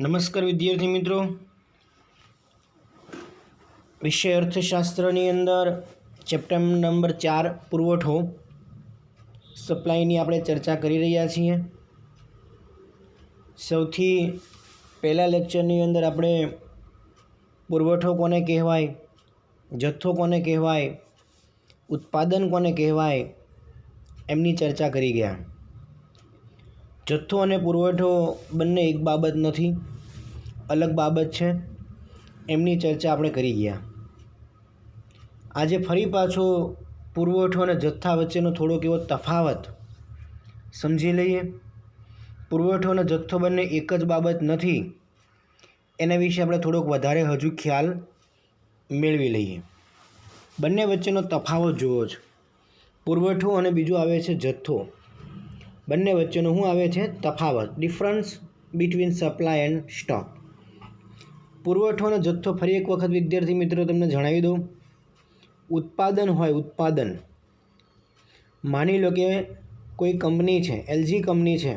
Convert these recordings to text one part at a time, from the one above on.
નમસ્કાર વિદ્યાર્થી મિત્રો. વિષય અર્થશાસ્ત્રની અંદર ચેપ્ટર નંબર ચાર પુરવઠો સપ્લાયની આપણે ચર્ચા કરી રહ્યા છીએ. સૌથી પહેલાં લેક્ચરની અંદર આપણે પુરવઠો કોને કહેવાય, જથ્થો કોને કહેવાય, ઉત્પાદન કોને કહેવાય, એમની ચર્ચા કરી ગયા. જથ્થો અને પુરવઠો બંને એક બાબત નથી, અલગ બાબત છે. એમની ચર્ચા આપણે કરી ગયા. આજે ફરી પાછો પુરવઠો અને જથ્થા વચ્ચેનો થોડોક એવો તફાવત સમજી લઈએ. પુરવઠો અને જથ્થો બંને એક જ બાબત નથી. એના વિશે આપણે થોડોક વધારે હજુ ખ્યાલ મેળવી લઈએ. બંને વચ્ચેનો તફાવત જુઓ છો પુરવઠો અને બીજું આવે છે જથ્થો. બંને વચ્ચેનો શું આવે છે? તફાવત. Difference between supply and stock પુરવઠોનો જથ્થો ફરી એક વખત વિદ્યાર્થી મિત્રો તમને જણાવી દઉં. ઉત્પાદન હોય ઉત્પાદન. માની લો કે કોઈ કંપની છે, એલજી કંપની છે,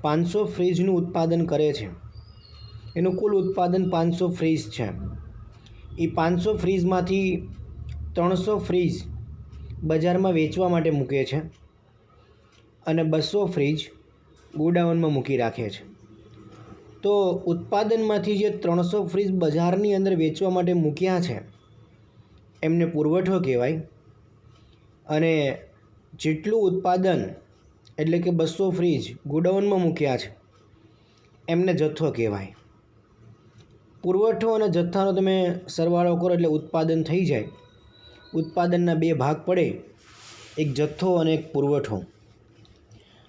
પાંચસો ફ્રીજનું ઉત્પાદન કરે છે. એનું કુલ ઉત્પાદન પાંચસો ફ્રીજ છે. એ પાંચસો ફ્રીજમાંથી ત્રણસો ફ્રીજ બજારમાં વેચવા માટે મૂકે છે. અને બસો ફ્રીજ ગોડાઉનમાં મૂકી રાખે છે. તો ઉત્પાદનમાંથી જે ત્રણસો ફ્રીજ બજારની અંદર વેચવા માટે મૂક્યા છે, એમને પુરવઠો કહેવાય. અને જેટલું ઉત્પાદન એટલે કે બસો ફ્રીજ ગોડાઉનમાં મૂક્યા છે, એમને જથ્થો કહેવાય. પુરવઠો અને જથ્થાનો તમે સરવાળો કરો એટલે ઉત્પાદન થઈ જાય. ઉત્પાદનના બે ભાગ પડે, એક જથ્થો અને એક પુરવઠો.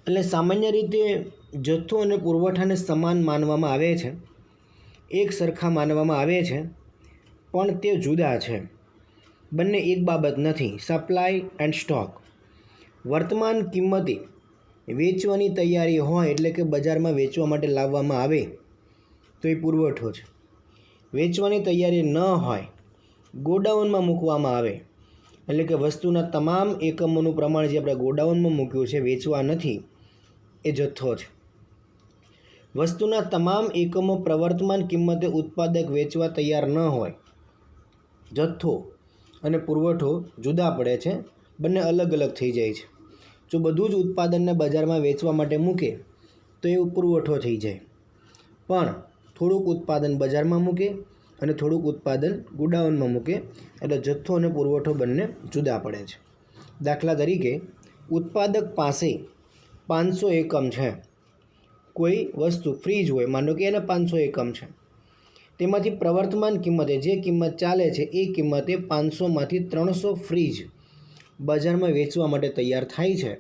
એટલે સામાન્ય રીતે જથ્થો અને પુરવઠાને સમાન માનવામાં આવે છે. એક સરખા માનવામાં આવે છે, પણ તે જુદા છે. બંને એક બાબત નથી, સપ્લાય એન્ડ સ્ટોક. વર્તમાન કિંમતે વેચવાની તૈયારી હોય એટલે કે બજારમાં વેચવા માટે લાવવામાં આવે, તો એ પુરવઠો છે. વેચવાની તૈયારી ન હોય, ગોડાઉનમાં મૂકવામાં આવે. એટલે કે વસ્તુના તમામ એકમોનું પ્રમાણ જે આપણે ગોડાઉનમાં મૂક્યું છે, વેચવા નથી એ જથ્થો છે. વસ્તુના તમામ એકમો પ્રવર્તમાન કિંમતે ઉત્પાદક વેચવા તૈયાર ન હોય. જથ્થો અને પુરવઠો જુદા પડે છે, બંને અલગ અલગ થઈ જાય છે. જો બધું જ ઉત્પાદનને બજારમાં વેચવા માટે મૂકે, તો એ પુરવઠો થઈ જાય. પણ થોડુંક ઉત્પાદન બજારમાં મૂકે અને થોડુંક ઉત્પાદન ગોડાઉનમાં મૂકે, એટલે જથ્થો અને પુરવઠો બંને જુદા પડે છે. દાખલા તરીકે, ઉત્પાદક પાસે પાંચસો એકમ છે. કોઈ વસ્તુ ફ્રીજ હોય, માનો કે એને પાંચસો એકમ છે. તેમાંથી પ્રવર્તમાન કિંમતે જે કિંમત ચાલે છે, એ કિંમતે પાંચસોમાંથી ત્રણસો ફ્રીજ બજારમાં વેચવા માટે તૈયાર થાય છે.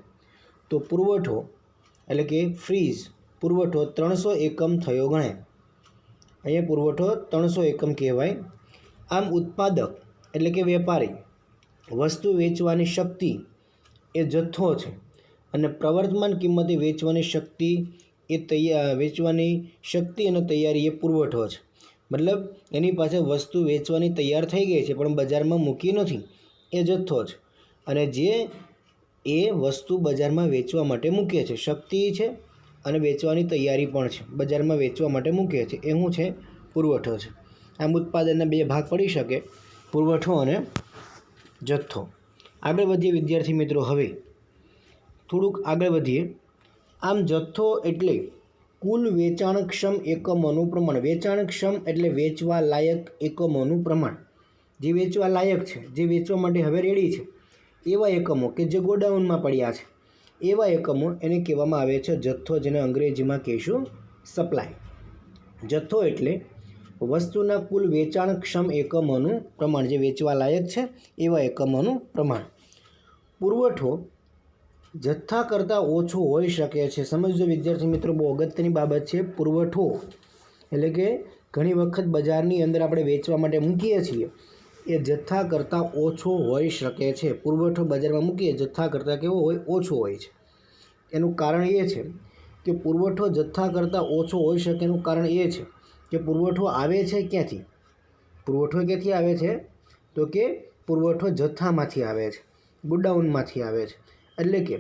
તો પુરવઠો, એટલે કે ફ્રીજ, પુરવઠો ત્રણસો એકમ થયો ગણાય. અહીંયા પુરવઠો ત્રણસો એકમ કહેવાય. આમ ઉત્પાદક, એટલે કે વેપારી, વસ્તુ વેચવાની શક્તિ એ જથ્થો છે. અને પ્રવર્તમાન કિંમતે વેચવાની શક્તિ એ તૈયાર વેચવાની શક્તિ અને તૈયારી એ પુરવઠો છે. મતલબ, એની પાસે વસ્તુ વેચવાની તૈયાર થઈ ગઈ છે, પણ બજારમાં મૂકી નથી. એ જથ્થો છે. અને જે એ વસ્તુ બજારમાં વેચવા માટે મૂકે છે, શક્તિ છે અને વેચવાની તૈયારી પણ છે. બજારમાં વેચવા માટે મૂકે છે, એ શું છે? પુરવઠો છે. આમ ઉત્પાદનના બે ભાગ પડી શકે, પુરવઠો અને જથ્થો. આગળ વધીએ વિદ્યાર્થી મિત્રો, હવે થોડુંક આગળ વધીએ. આમ જથ્થો એટલે કુલ વેચાણક્ષમ એકમોનું પ્રમાણ. વેચાણક્ષમ એટલે વેચવા લાયક એકમોનું પ્રમાણ. જે વેચવા લાયક છે, જે વેચવા માટે હવે રેડી છે, એવા એકમો કે જે ગોડાઉનમાં પડ્યા છે, એવા એકમો એને કહેવામાં આવે છે જથ્થો જેને અંગ્રેજીમાં કહીશું સપ્લાય જથ્થો એટલે વસ્તુના કુલ વેચાણક્ષમ એકમોનું પ્રમાણ. જે વેચવા લાયક છે, એવા એકમોનું પ્રમાણ. પુરવઠો જથ્થા કરતાં ઓછો હોઈ શકે છે. સમજો વિદ્યાર્થી મિત્રો, બહુ અગત્યની બાબત છે. પુરવઠો એટલે કે ઘણી વખત બજારની અંદર આપણે વેચવા માટે મૂકીએ છીએ. એ જથ્થા કરતાં ઓછો હોઈ શકે છે. પુરવઠો બજારમાં મૂકીએ, જથ્થા કરતાં કેવો હોય, ઓછો હોય છે. એનું કારણ એ છે કે પુરવઠો જથ્થા કરતાં ઓછો હોઈ શકે એનું કારણ એ છે કે પુરવઠો આવે છે ક્યાંથી? પુરવઠો ક્યાંથી આવે છે? તો કે પુરવઠો જથ્થામાંથી આવે છે, ગોડાઉનમાંથી આવે છે. એટલે કે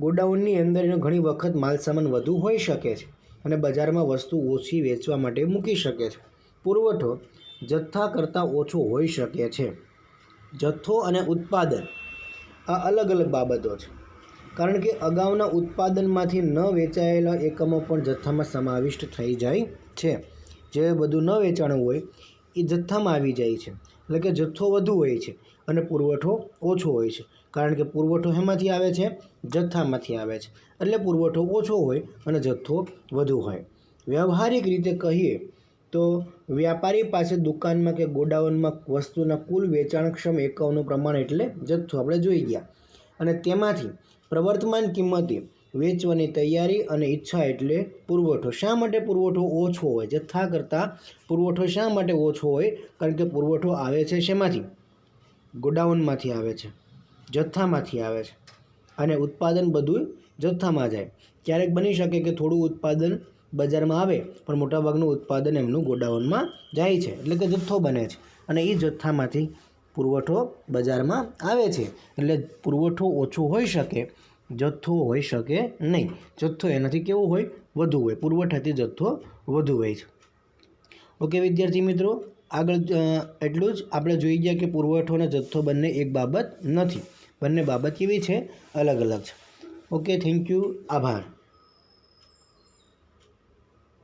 ગોડાઉનની અંદર એનો ઘણી વખત માલસામાન વધુ હોઈ શકે છે અને બજારમાં વસ્તુ ઓછી વેચવા માટે મૂકી શકે છે. પુરવઠો જથ્થા કરતાં ઓછો હોઈ શકે છે. જથ્થો અને ઉત્પાદન આ અલગ અલગ બાબતો છે. કારણ કે અગાઉના ઉત્પાદનમાંથી ન વેચાયેલા એકમો પણ જથ્થામાં સમાવિષ્ટ થઈ જાય છે. જે બધું ન વેચાણું હોય એ જથ્થામાં આવી જાય છે. એટલે કે જથ્થો વધુ હોય છે અને પુરવઠો ઓછો હોય છે. કારણ કે પુરવઠો એમાંથી આવે છે, જથ્થામાંથી આવે છે. એટલે પુરવઠો ઓછો હોય અને જથ્થો વધુ હોય. વ્યવહારિક રીતે કહીએ તો વ્યાપારી પાસે દુકાનમાં કે ગોડાઉનમાં વસ્તુના કુલ વેચાણક્ષમ એકમોનું પ્રમાણ એટલે જથ્થો આપણે જોઈ ગયા. અને તેમાંથી પ્રવર્તમાન કિંમતે વેચવાની તૈયારી અને ઈચ્છા એટલે પુરવઠો. શા માટે પુરવઠો ઓછો હોય? જથ્થા કરતાં પુરવઠો શા માટે ઓછો હોય? કારણ કે પુરવઠો આવે છે શેમાંથી? ગોડાઉનમાંથી આવે છે. જથ્થામાંથી આવે છે. અને ઉત્પાદન બધું જથ્થામાં જાય. ક્યારેક બની શકે કે થોડું ઉત્પાદન બજારમાં આવે, પણ મોટાભાગનું ઉત્પાદન એમનું ગોડાઉનમાં જાય છે. એટલે કે જથ્થો બને છે. અને એ જથ્થામાંથી પુરવઠો બજારમાં આવે છે. એટલે પુરવઠો ઓછો હોઈ શકે, જથ્થો હોઈ શકે નહીં. જથ્થો એનાથી કેવો હોય? વધુ હોય. પુરવઠાથી જથ્થો વધુ હોય છે. ઓકે વિદ્યાર્થી મિત્રો, આગળ એટલું જ. આપણે જોઈ ગયા કે પુરવઠો અને જથ્થો બંને એક બાબત નથી. બંને બાબત કેવી છે? અલગ અલગ છે. ઓકે થેન્ક યુ આભાર.